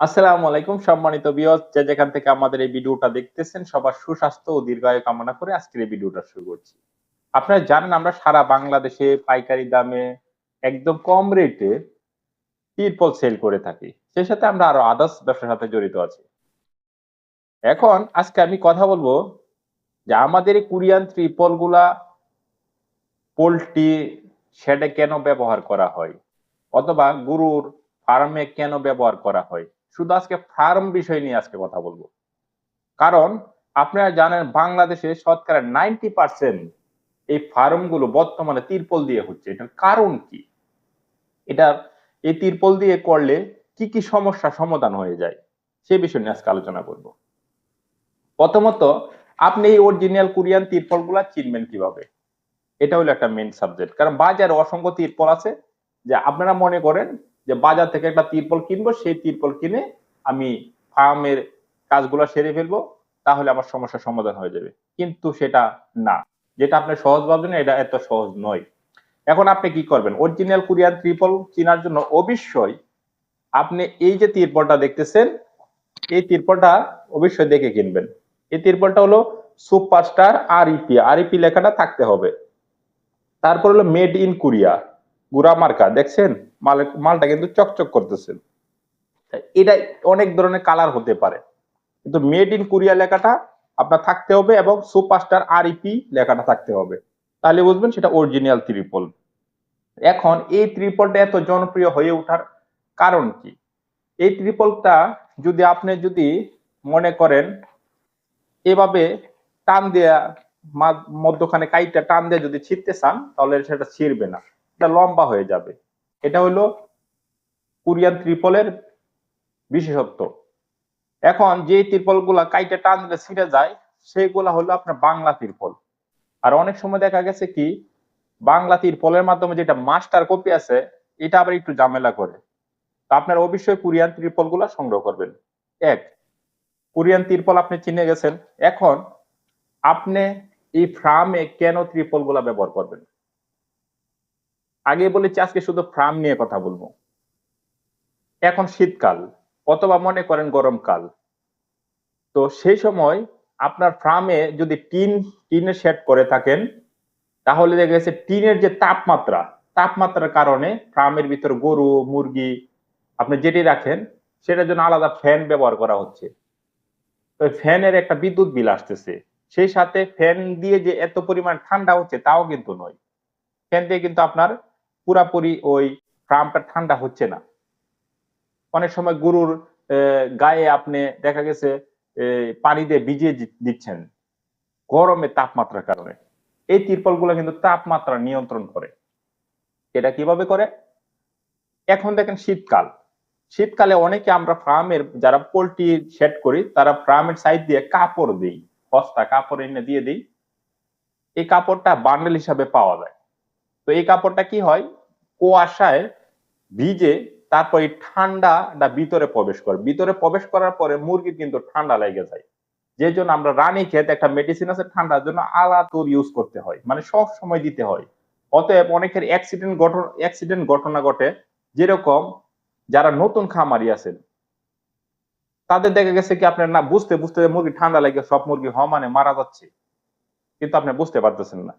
আসসালামু আলাইকুম, সম্মানিত বিয়স যে যেখান থেকে আমাদের এই ভিডিওটা দেখতেছেন, সবার সুস্বাস্থ্য ও দীর্ঘায়ু কামনা করে আজকের এই ভিডিওটা শুরু করছি। আপনারা জানেন, আমরা সারা বাংলাদেশে পাইকারি দামে একদম কম রেটে তিরপল সেল করে থাকি। সেই সাথে আমরা আরও আদার্স ব্যবসার সাথে জড়িত আছি। এখন আজকে আমি কথা বলব যে আমাদের এই কুরিয়ান ত্রিপলগুলা পোল্ট্রি শেডে কেন ব্যবহার করা হয়? অথবা গরুর ফার্মে কেন ব্যবহার করা হয়? শুধু আজকে ফার্ম বিষয় নিয়ে আজকে কথা বলব। কারণ আপনারা জানেন বাংলাদেশে শতকরা নাইনটি পার্সেন্ট এই ফার্মগুলো বর্তমানে তিরপল দিয়ে হচ্ছে। এটার কারণ কি? এটা এই তিরপল দিয়ে করলে কি কি সমস্যা সমাধান হয়ে যায়, সে বিষয় নিয়ে আজকে আলোচনা করব। প্রথমত, আপনি এই অরিজিনাল কোরিয়ান তিরপলগুলা চিনবেন কীভাবে? এটা হলো একটা মেন সাবজেক্ট কারণ বাজারে অসংখ্য তিরপল আছে যে আপনারা মনে করেন যে বাজার থেকে একটা তিরপল কিনবো, সেই তিরপল কিনে আমি ফার্মের কাজগুলো সেরে ফেলব, তাহলে আমার সমস্যার সমাধান হয়ে যাবে। কিন্তু সেটা না। যেটা আপনি সহজ ভাবছেন, এটা এত সহজ নয়। এখন আপনি কি করবেন? অরিজিনাল কোরিয়ান ত্রিপল কেনার জন্য অবশ্যই আপনি এই যে তিরপলটা দেখতেছেন, এই তিরপলটা অবশ্যই দেখে কিনবেন। এই তিরপলটা হলো superstar R EP R EP লেখাটা থাকতে হবে। তারপর হলো মেড ইন কোরিয়া গুড়া মার্কা, দেখছেন? মাল, মালটা কিন্তু চকচক করতেছেন এটা অনেক ধরনের কালার হতে পারে। কিন্তু মেড ইন কোরিয়া লেখাটা আপনার থাকতে হবে এবং সুপারস্টার আর ইপি লেখাটা থাকতে হবে। তাহলে বুঝবেন সেটা অরিজিনাল ত্রিপল। এখন এই ত্রিপলটা এত জনপ্রিয় হয়ে ওঠার কারণ কি? এই ত্রিপলটা যদি আপনি যদি মনে করেন, এভাবে টান দেয়া মধ্যখানে কাইটা টান দিয়ে যদি ছিঁড়তে চান, তাহলে সেটা ছিঁড়বে না। এটা লম্বা হয়ে যাবে। এটা হলো কোরিয়ান ত্রিপলের বিশেষত্ব। এখন যে ত্রিপলগুলা কাইটে টান দিলে ছিঁড়ে যায়, সেগুলা হলো আপনার বাংলা ত্রিপল। আর অনেক সময় দেখা গেছে কি, বাংলা ত্রিপলের মাধ্যমে যেটা মাস্টার কপি আছে, এটা আবার একটু ঝামেলা করে। আপনার অবশ্যই কোরিয়ান ত্রিপলগুলা সংগ্রহ করবেন। এক, কোরিয়ান ত্রিপল আপনি চিনে গেছেন। এখন আপনি এই ফ্রামে কেন ত্রিপলগুলা ব্যবহার করবেন? আগে বলেছি, আজকে শুধু ফ্রাম নিয়ে কথা বলব। এখন শীতকাল, অথবা মনে করেন গরমকাল। তো সেই সময় আপনার ফার্মে যদি টিন, টিনের শেড করে থাকেন, তাহলে দেখা গেছে টিনের যে তাপমাত্রা, তাপমাত্রার কারণে ফার্মের ভিতর গরু, মুরগি, আপনি যেটি রাখেন, সেটার জন্য আলাদা ফ্যান ব্যবহার করা হচ্ছে। তো ফ্যানের একটা বিদ্যুৎ বিল আসতেছে। সেই সাথে ফ্যান দিয়ে যে এত পরিমাণ ঠান্ডা হচ্ছে, তাও কিন্তু নয়। ফ্যান দিয়ে কিন্তু আপনার পুরাপুরি ওই ফার্মটা ঠান্ডা হচ্ছে না। অনেক সময় গরুর গায়ে আপনি দেখা গেছে পানি দিয়ে ভিজিয়ে দিচ্ছেন। গরমে তাপমাত্রার কারণে। এই তিরপলগুলো কিন্তু তাপমাত্রা নিয়ন্ত্রণ করে। এটা কীভাবে করে? এখন দেখেন শীতকাল। শীতকালে অনেকে আমরা ফার্মের, যারা পোল্ট্রি সেট করি, তারা ফার্মের সাইড দিয়ে কাপড় দিই। বস্তা কাপড় এনে দিয়ে দিই। এই কাপড়টা বান্ডেল হিসাবে পাওয়া যায়। তো এই কাপড়টা কি হয়? কুয়াশায় ভিজে তারপর এই ঠান্ডাটা ভিতরে প্রবেশ করে। ভিতরে প্রবেশ করার পরে মুরগির কিন্তু ঠান্ডা লেগে যায়। যে জন্য আমরা রানী খেতে একটা মেডিসিন আছে ঠান্ডার জন্য আলাদা ইউজ করতে হয়। মানে সব সময় দিতে হয়। অতএব অনেকের অ্যাক্সিডেন্ট ঘটনা অ্যাক্সিডেন্ট ঘটনা ঘটে। যেরকম যারা নতুন খামারি আছেন, তাদের দেখা গেছে কি আপনার না বুঝতে বুঝতে মুরগি ঠান্ডা লাগে সব মুরগি হমানে মারা যাচ্ছে। কিন্তু আপনি বুঝতে পারতেছেন না।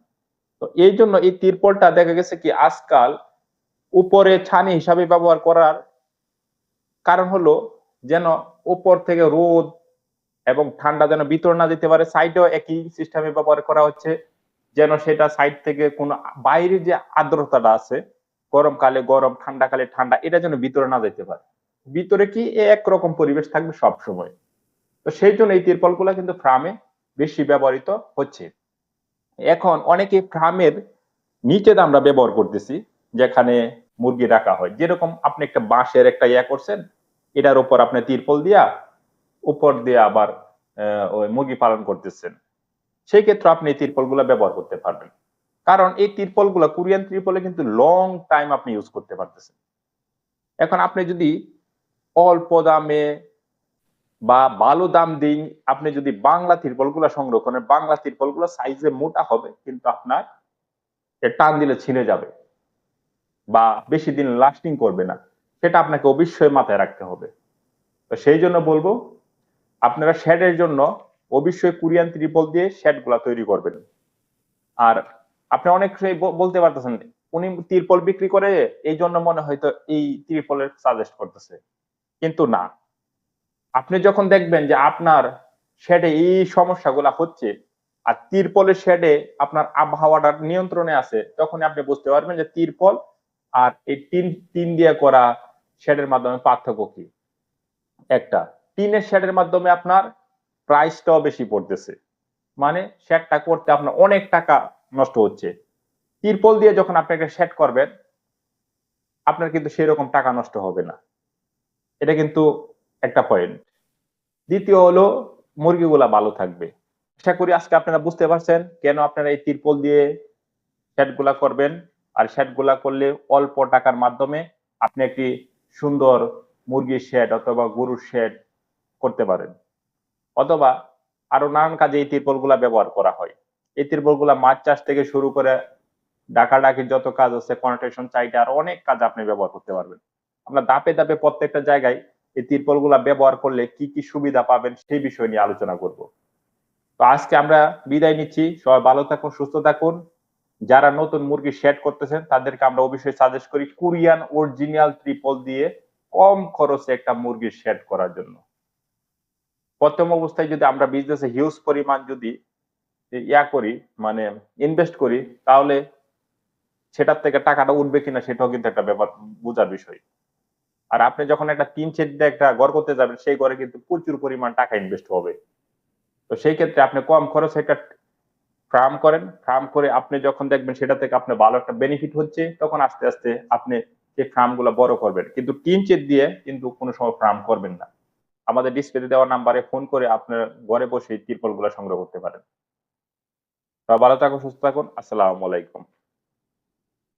তো এই জন্য এই তিরপলটা দেখা গেছে কি আজকাল উপরে ছানি হিসাবে ব্যবহার করার কারণ হলো যেন উপর থেকে রোদ এবং ঠান্ডা যেন ভিতর না যেতে পারে। সাইডেও একই সিস্টেমে ব্যবহার করা হচ্ছে, যেন সেটা সাইড থেকে কোনো বাইরে যে আর্দ্রতাটা আছে, গরমকালে গরম, ঠান্ডাকালে ঠান্ডা, এটা যেন ভিতরে না যেতে পারে। ভিতরে কি একরকম পরিবেশ থাকবে সব সময় তো সেই জন্য এই তিরপলগুলো কিন্তু ফ্রামে বেশি ব্যবহৃত হচ্ছে। এখন অনেকে ফার্মের নিচে আমরা ব্যবহার করতেছি, যেখানে মুরগি রাখা হয়। যেরকম আপনি একটা বাঁশের একটা ইয়া করছেন, এটার উপর আপনি তিরপল দিয়া, উপর দিয়ে আবার ওই মুরগি পালন করতেছেন। সেই ক্ষেত্রে আপনি এই তিরপল ব্যবহার করতে পারবেন। কারণ এই তিরপলগুলা কোরিয়ান তিরপলে কিন্তু লং টাইম আপনি ইউজ করতে পারতেছেন। এখন আপনি যদি অল্প দামে বা ভালো দাম দিন, আপনি যদি বাংলা তিরপলগুলা করেন, বাংলা তিরপলগুলো সাইজে মোটা হবে, কিন্তু আপনার টান দিলে ছিঁড়ে যাবে বা বেশি দিন লাস্টিং করবে না। সেটা আপনাকে অবশ্যই মাথায় রাখতে হবে। তো সেই জন্য বলব, আপনারা শেডের জন্য অবশ্যই কোরিয়ান ত্রিপল দিয়ে শেডগুলা তৈরি করবেন। আর আপনি অনেক বলতে পারতেছেন, উনি ত্রিপল বিক্রি করে এই জন্য মনে হয়তো এই ত্রিপলের সাজেস্ট করতেছে। কিন্তু না। আপনি যখন দেখবেন যে আপনার শেডে এই সমস্যাগুলা হচ্ছে, আর তিরপলের শেডে আপনার আবহাওয়াটা নিয়ন্ত্রণে আছে তখন আপনি বুঝতে পারবেন যে তিরপল আর এই টিন টিন দিয়ে করা শেডের মাধ্যমে পার্থক্য কি। একটা, টিনের শেডের মাধ্যমে আপনার প্রাইসটাও বেশি পড়তেছে। মানে শেডটা করতে আপনার অনেক টাকা নষ্ট হচ্ছে। তিরপল দিয়ে যখন আপনি একটা শেড করবেন, আপনার কিন্তু সেরকম টাকা নষ্ট হবে না। এটা কিন্তু একটা পয়েন্ট দ্বিতীয় হলো, মুরগিগুলা ভালো থাকবে। আশা করি আজকে আপনারা বুঝতে পারছেন কেন আপনারা এই তিরপল দিয়ে শেডগুলা করবেন। আর শেডগুলা করলে অল্প টাকার মাধ্যমে আপনি একটি সুন্দর মুরগির শেড অথবা গরুর শেড করতে পারেন। অথবা আরও নানান কাজে এই তিরপলগুলা ব্যবহার করা হয়। এই তিরপলগুলা মাছ চাষ থেকে শুরু করে ডাকাডাকির যত কাজ আছে কনস্ট্রাকশন চাইটে আর অনেক কাজ আপনি ব্যবহার করতে পারবেন। আমরা ধাপে ধাপে প্রত্যেকটা জায়গায় এই তিরপলগুলা ব্যবহার করলে কি কি সুবিধা পাবেন সেই বিষয় নিয়ে আলোচনা করব। তো আজকে আমরা বিদায় নিচ্ছি। সবাই ভালো থাকুন, সুস্থ থাকুন। যারা নতুন মুরগি শেড করতেছেন, তাদেরকে আমরা অবশ্যই সাজেস্ট করি কোরিয়ান অরিজিনাল ত্রিপল দিয়ে কম খরচে একটা মুরগি শেড করার জন্য। প্রথম অবস্থায় যদি আমরা বিজনেসে হিউজ পরিমাণ যদি ইয়া করি মানে ইনভেস্ট করি, তাহলে সেটার থেকে টাকাটা উঠবে কিনা সেটাও কিন্তু একটা ব্যাপার, বোঝার বিষয়। আর আপনি যখন একটা তিন সেট দিয়ে একটা ঘর করতে যাবেন, সেই ঘরে কিন্তু প্রচুর পরিমাণ টাকা ইনভেস্ট হবে। তো সেই ক্ষেত্রে আপনি কম খরচে একটা ফার্ম করেন। ফার্ম করে আপনি যখন দেখবেন সেটা থেকে আপনার ভালো একটা বেনিফিট হচ্ছে, তখন আস্তে আস্তে আপনি সেই ফার্মগুলো বড় করবেন। কিন্তু টিন চেট দিয়ে কিন্তু কোনো সময় ফার্ম করবেন না। আমাদের ডিসপ্লেতে দেওয়া নাম্বারে ফোন করে আপনার ঘরে বসে তিরপলগুলো সংগ্রহ করতে পারেন। ভালো থাকুন, সুস্থ থাকুন। আসসালামু আলাইকুম।